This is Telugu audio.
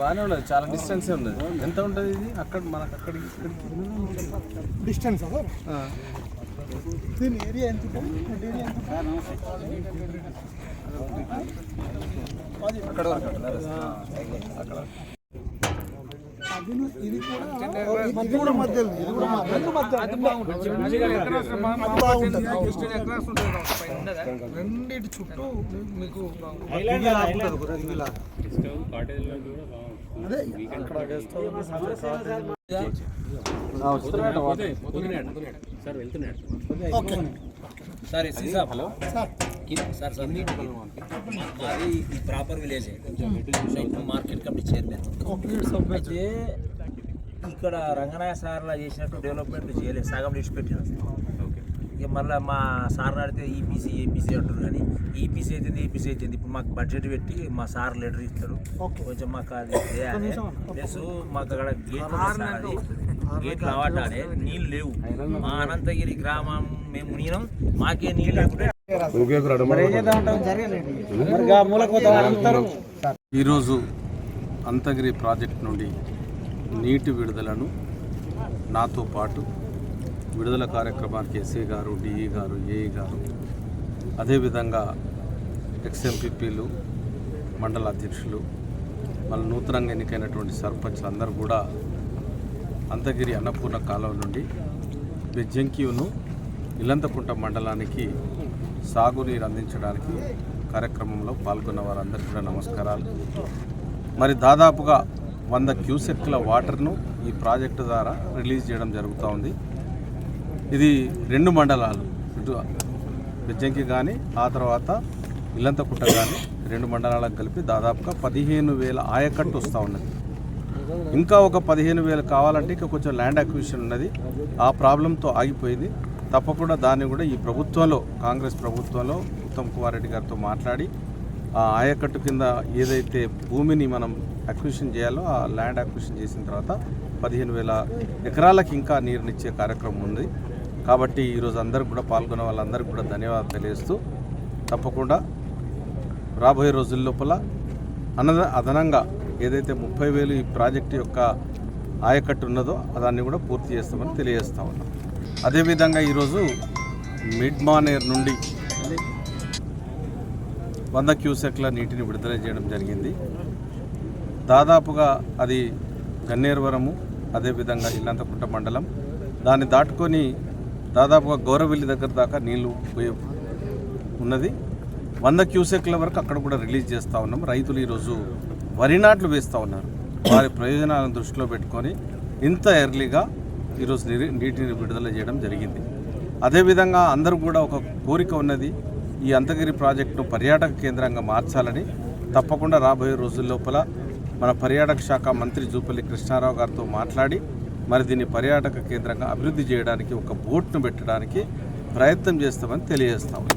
బాగానే ఉండదు చాలా డిస్టెన్స్ ఉండదు ఎంత ఉంటుంది ఇది? అక్కడ మనకు అక్కడికి ఇక్కడికి. డిస్టెన్స్. దీని ఏరియా ఎంత ఉంటుంది? ఏరియా ఎంత అక్కడ వరకు. అక్కడ. ఇది కూడా మధ్యలో ఇది కూడా రెండు మధ్య రెండింటి చుట్టూ మీకు అదే అక్కడ గెస్ట్ ఆ, sir hello sir sir sir. మాది ఈ proper village. Market committee chairman అయితే ఇక్కడ రంగనాయ సార్లా చేసినట్టు డెవలప్మెంట్ చేయలేదు. సగం విడిచిపెట్టిన ఇక మళ్ళీ మా సార్ అడిగితే ఈపీసీ ఏపీసీ అంటారు కానీ ఈపీసీ అయితే ఈపీసీ అయితే ఇప్పుడు మాకు బడ్జెట్ పెట్టి మా సార్ లెటర్ ఇస్తాడు ఓకే. కొంచెం మాకు అది చేయాలి ప్లస్ మాకు అక్కడ గేట్ గేట్లు అవ్వటానే నీళ్ళు లేవు. మా అనంతగిరి గ్రామం మేము మునిగినాం మాకే నీళ్ళు లేకుంటే ఈరోజు అంతగిరి ప్రాజెక్ట్ నుండి నీటి విడుదలను నాతో పాటు విడుదల కార్యక్రమానికి ఎస్ఏ గారు డిఈ గారు ఏఈ గారు అదేవిధంగా ఎక్స్ఎంపీపీలు మండల అధ్యక్షులు మన నూతనంగా ఎన్నికైనటువంటి సర్పంచ్ అందరూ కూడా అంతగిరి అన్నపూర్ణ కాలువ నుండి జంక్యూను ఇల్లంతకుంట మండలానికి సాగునీరు అందించడానికి కార్యక్రమంలో పాల్గొన్న వారందరికీ కూడా నమస్కారాలు. మరి దాదాపుగా వంద క్యూసెక్ల వాటర్ను ఈ ప్రాజెక్టు ద్వారా రిలీజ్ చేయడం జరుగుతూ ఉంది. ఇది రెండు మండలాలు ఇటు బిజ్జంకి కానీ ఆ తర్వాత ఇల్లంతకుట్ట కానీ రెండు మండలాలకు కలిపి దాదాపుగా పదిహేను వేల ఆయకట్టు వస్తూ ఉన్నది. ఇంకా ఒక పదిహేను వేలు కావాలంటే ఇంకా కొంచెం ల్యాండ్ అక్విజిషన్ ఉన్నది. ఆ ప్రాబ్లంతో ఆగిపోయింది. తప్పకుండా దాన్ని కూడా ఈ ప్రభుత్వంలో కాంగ్రెస్ ప్రభుత్వంలో ఉత్తమ్ కుమార్ రెడ్డి గారితో మాట్లాడి ఆ ఆయకట్టు కింద ఏదైతే భూమిని మనం అక్విషన్ చేయాలో ఆ ల్యాండ్ అక్విషన్ చేసిన తర్వాత పదిహేను వేల ఎకరాలకు ఇంకా నీరునిచ్చే కార్యక్రమం ఉంది. కాబట్టి ఈరోజు అందరికి కూడా పాల్గొన్న వాళ్ళందరికీ కూడా ధన్యవాదాలు తెలియజేస్తూ తప్పకుండా రాబోయే రోజుల లోపల అన అదనంగా ఏదైతే ముప్పై వేలు ఈ ప్రాజెక్టు యొక్క ఆయకట్టు ఉన్నదో దాన్ని కూడా పూర్తి చేస్తామని తెలియజేస్తా ఉన్నాం. అదేవిధంగా ఈరోజు మిడ్ మానేర్ నుండి వంద క్యూసెక్ల నీటిని విడుదల చేయడం జరిగింది. దాదాపుగా అది గన్నేరువరము అదేవిధంగా ఇల్లంతకుంట మండలం. దాన్ని దాటుకొని దాదాపుగా గౌరవెల్లి దగ్గర దాకా నీళ్ళు పోయే ఉన్నది. వంద క్యూసెక్ల వరకు అక్కడ కూడా రిలీజ్ చేస్తూ ఉన్నాం. రైతులు ఈరోజు వరి నాట్లు వేస్తూ ఉన్నారు. వారి ప్రయోజనాలను దృష్టిలో పెట్టుకొని ఇంత ఎర్లీగా ఈరోజు నీటిని విడుదల చేయడం జరిగింది. అదేవిధంగా అందరూ కూడా ఒక కోరిక ఉన్నది ఈ అంతగిరి ప్రాజెక్టును పర్యాటక కేంద్రంగా మార్చాలని తప్పకుండా రాబోయే రోజుల లోపల మన పర్యాటక శాఖ మంత్రి జూపల్లి కృష్ణారావు గారితో మాట్లాడి మరి దీన్ని పర్యాటక కేంద్రంగా అభివృద్ధి చేయడానికి ఒక బోట్ను పెట్టడానికి ప్రయత్నం చేస్తామని తెలియజేస్తాము